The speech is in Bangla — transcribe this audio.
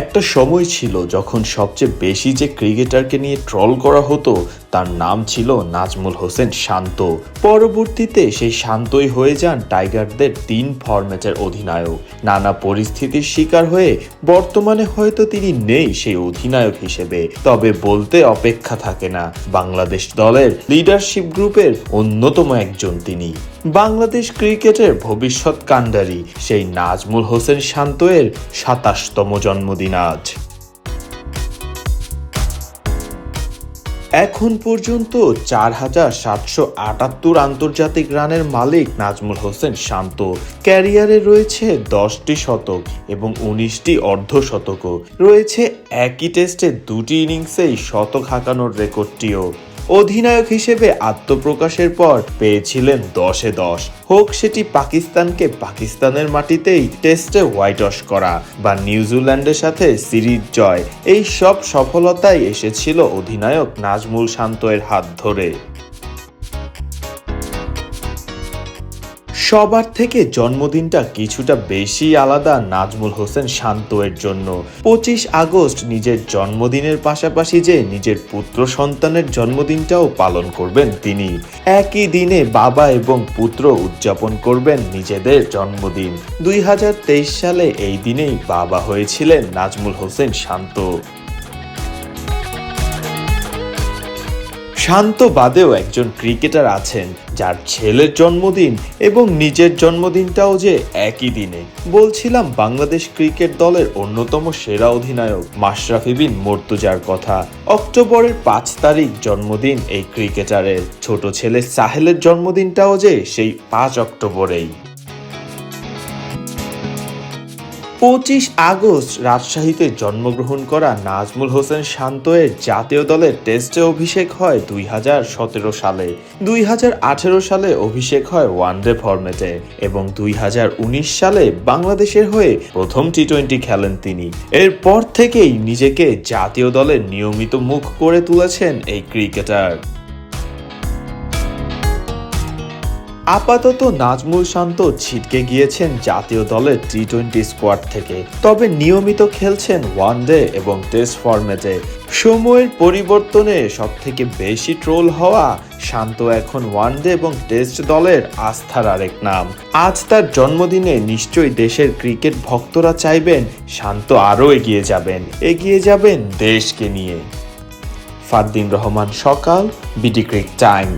একটা সময় ছিল যখন সবচেয়ে বেশি যে ক্রিকেটারকে নিয়ে ট্রল করা হতো, তার নাম ছিল নাজমুল হোসেন শান্ত। পরবর্তীতে সেই শান্তই হয়ে যান টাইগারদের তিন ফরম্যাটের অধিনায়ক। নানা পরিস্থিতির শিকার হয়ে বর্তমানে হয়তো তিনি নেই সেই অধিনায়ক হিসেবে। তবে বলতে অপেক্ষা থাকে না, বাংলাদেশ দলের লিডারশিপ গ্রুপের অন্যতম একজন তিনি। বাংলাদেশ ক্রিকেটের ভবিষ্যৎ কাণ্ডারি, সেই নাজমুল হোসেন শান্তয়ের সাতাশতম জন্মদিন। আজ এখন পর্যন্ত চার হাজার সাতশো আটাত্তর আন্তর্জাতিক রানের মালিক নাজমুল হোসেন শান্ত। ক্যারিয়ারে রয়েছে দশটি শতক এবং উনিশটি অর্ধশতকও। রয়েছে একই টেস্টে দুটি ইনিংসেই শতক হাঁকানোর রেকর্ডটিও। অধিনায়ক হিসেবে আত্মপ্রকাশের পর পেয়েছিলেন দশে দশ। হোক সেটি পাকিস্তানকে পাকিস্তানের মাটিতেই টেস্টে হোয়াইট ওয়াশ করা বা নিউজিল্যান্ডের সাথে সিরিজ জয়, এই সব সফলতাই এসেছিল অধিনায়ক নাজমুল শান্তয়ের হাত ধরে। সবার থেকে জন্মদিনটা কিছুটা বেশি আলাদা নাজমুল হোসেন শান্ত এর জন্য। পঁচিশ আগস্ট নিজের জন্মদিনের পাশাপাশি যে নিজের পুত্র সন্তানের জন্মদিনটাও পালন করবেন তিনি। একই দিনে বাবা এবং পুত্র উদযাপন করবেন নিজেদের জন্মদিন। দুই হাজার তেইশ সালে এই দিনেই বাবা হয়েছিলেন নাজমুল হোসেন শান্ত। শান্ত বাদেও একজন ক্রিকেটার আছেন, যার ছেলের জন্মদিন এবং নিজের জন্মদিনটাও যে একই দিনে। বলছিলাম বাংলাদেশ ক্রিকেট দলের অন্যতম সেরা অধিনায়ক মাশরাফি বিন মর্তুজার কথা। অক্টোবরের পাঁচ তারিখ জন্মদিন এই ক্রিকেটারের। ছোট ছেলে সাহেলের জন্মদিনটাও যে সেই পাঁচ অক্টোবরেই। পঁচিশ আগস্ট রাজশাহীতে জন্মগ্রহণ করা নাজমুল হোসেন শান্তয়ের জাতীয় দলের টেস্টে অভিষেক হয় দুই হাজার সতেরো সালে। দুই হাজার আঠেরো সালে অভিষেক হয় ওয়ানডে ফরম্যাটে এবং দুই হাজার উনিশ সালে বাংলাদেশের হয়ে প্রথম টি টোয়েন্টি খেলেন তিনি। এরপর থেকেই নিজেকে জাতীয় দলের নিয়মিত মুখ করে তুলেছেন এই ক্রিকেটার। আপাতত নাজমুল শান্ত ছিটকে গিয়েছেন জাতীয় দলের টি টোয়েন্টি স্কোয়াড থেকে। তবে নিয়মিত খেলছেন ওয়ানডে এবং টেস্ট ফরম্যাটে। সময়ের পরিবর্তনে সব থেকে বেশি ট্রোল হওয়া শান্ত এখন ওয়ানডে এবং টেস্ট দলের আস্থার আরেক নাম। আজ তার জন্মদিনে নিশ্চয়ই দেশের ক্রিকেট ভক্তরা চাইবেন শান্ত আরও এগিয়ে যাবেন। এগিয়ে যাবেন দেশকে নিয়ে। ফারদিন রহমান সকাল, বিডি ক্রিক টাইম।